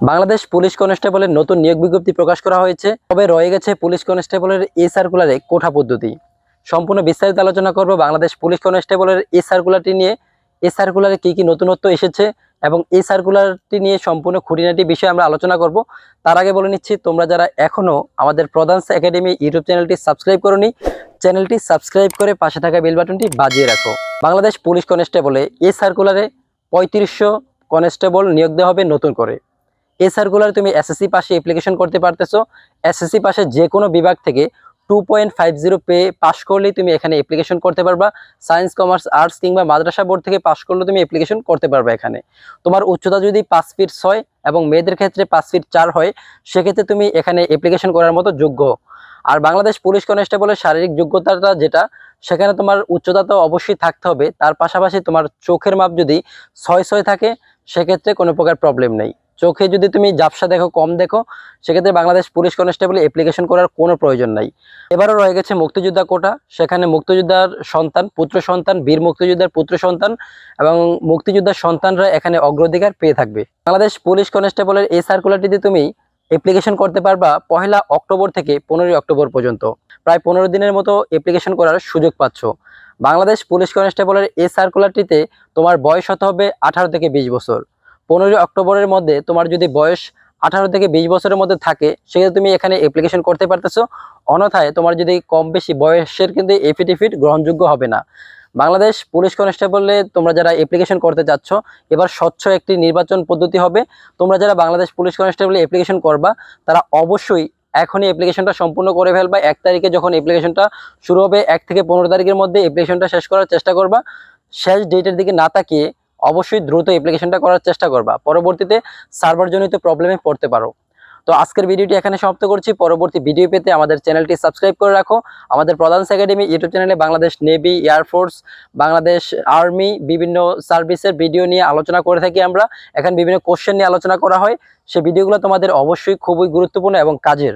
Bangladesh police কনস্টেবলের নতুন নিয়োগ বিজ্ঞপ্তি প্রকাশ করা হয়েছে। তবে রয়ে গেছে পুলিশ কনস্টেবলের এ সার্কুলারে কোঠা পদ্ধতি। সম্পূর্ণ বিস্তারিত আলোচনা করব বাংলাদেশ পুলিশ কনস্টেবলের এই সার্কুলারটি নিয়ে। এই সার্কুলারে কি কি নতুনত্ব এসেছে এবং এই সার্কুলারটি নিয়ে সম্পূর্ণ খুঁটিনাটি বিষয়ে আমরা আলোচনা করব। তার আগে বলে নিচ্ছি, তোমরা যারা এখনও আমাদের প্রধান একাডেমি ইউটিউব চ্যানেলটি সাবস্ক্রাইব করনি, চ্যানেলটি সাবস্ক্রাইব করে পাশে থাকা বেল বাটনটি বাজিয়ে রাখো। বাংলাদেশ পুলিশ কনস্টেবলে এই সার্কুলারে পঁয়ত্রিশশো কনস্টেবল নিয়োগ দেওয়া হবে নতুন করে। এই সার্কুলারে তুমি এসএসসি পাশে অ্যাপ্লিকেশন করতে পারতেছো। এসএসসি পাশে যে কোনো বিভাগ থেকে টু পয়েন্ট ফাইভ জিরো পে পাশ করলেই তুমি এখানে অ্যাপ্লিকেশন করতে পারবা। সায়েন্স কমার্স আর্টস কিংবা মাদ্রাসা বোর্ড থেকে পাশ করলে তুমি অ্যাপ্লিকেশন করতে পারবা এখানে। তোমার উচ্চতা যদি পাঁচ ফিট ছয় এবং মেয়েদের ক্ষেত্রে পাঁচ ফিট চার হয়, সেক্ষেত্রে তুমি এখানে অ্যাপ্লিকেশন করার মতো যোগ্য। আর বাংলাদেশ পুলিশ কনস্টেবলের শারীরিক যোগ্যতাটা যেটা, সেখানে তোমার উচ্চতা তো অবশ্যই থাকতে হবে। তার পাশাপাশি তোমার চোখের মাপ যদি ছয় ছয় থাকে, সেক্ষেত্রে কোনো প্রকার প্রবলেম নেই। চোখে যদি তুমি জাপসা দেখো, কম দেখো, সেক্ষেত্রে বাংলাদেশ পুলিশ কনস্টেবল অ্যাপ্লিকেশন করার কোনো প্রয়োজন নাই। এবারও রয়ে গেছে মুক্তিযোদ্ধা কোটা, সেখানে মুক্তিযোদ্ধার সন্তান, পুত্র সন্তান, বীর মুক্তিযোদ্ধার পুত্র সন্তান এবং মুক্তিযোদ্ধার সন্তানরা এখানে অগ্রাধিকার পেয়ে থাকবে। বাংলাদেশ পুলিশ কনস্টেবলের এই সার্কুলারটিতে তুমি অ্যাপ্লিকেশন করতে পারবা পহেলা অক্টোবর থেকে পনেরোই অক্টোবর পর্যন্ত। প্রায় পনেরো দিনের মতো অ্যাপ্লিকেশন করার সুযোগ পাচ্ছ। বাংলাদেশ পুলিশ কনস্টেবলের এই সার্কুলারটিতে তোমার বয়স হতে হবে আঠারো থেকে বিশ বছর। পনেরোই অক্টোবরের মধ্যে তোমার যদি বয়স আঠারো থেকে বিশ বছরের মধ্যে থাকে, সেক্ষেত্রে তুমি এখানে অ্যাপ্লিকেশন করতে পারতেছো। অন্যথায় তোমার যদি কম বেশি বয়সের কিন্তু এফিডেভিট গ্রহণযোগ্য হবে না। বাংলাদেশ পুলিশ কনস্টেবলে তোমরা যারা অ্যাপ্লিকেশন করতে যাচ্ছ এবার স্বচ্ছ একটি নির্বাচন পদ্ধতি হবে। তোমরা যারা বাংলাদেশ পুলিশ কনস্টেবলে অ্যাপ্লিকেশন করবা, তারা অবশ্যই এখনই অ্যাপ্লিকেশনটা সম্পূর্ণ করে ফেলবা। এক তারিখে যখন অ্যাপ্লিকেশনটা শুরু হবে, এক থেকে পনেরো তারিখের মধ্যে অ্যাপ্লিকেশনটা শেষ করার চেষ্টা করবা। শেষ ডেটের দিকে না তাকিয়ে অবশ্যই দ্রুত অ্যাপ্লিকেশনটা করার চেষ্টা করবা। পরবর্তীতে সার্ভারজনিত প্রবলেমে পড়তে পারো। তো আজকের ভিডিওটি এখানে সমাপ্ত করছি। পরবর্তী ভিডিও পেতে আমাদের চ্যানেলটি সাবস্ক্রাইব করে রাখো। আমাদের প্রধান একাডেমি ইউটিউব চ্যানেলে Bangladesh navy air force Bangladesh army বিভিন্ন সার্ভিসের ভিডিও নিয়ে আলোচনা করে থাকি আমরা। এখানে বিভিন্ন কোশ্চেন নিয়ে আলোচনা করা হয়। সেই ভিডিওগুলো তোমাদের অবশ্যই খুবই গুরুত্বপূর্ণ এবং কাজের।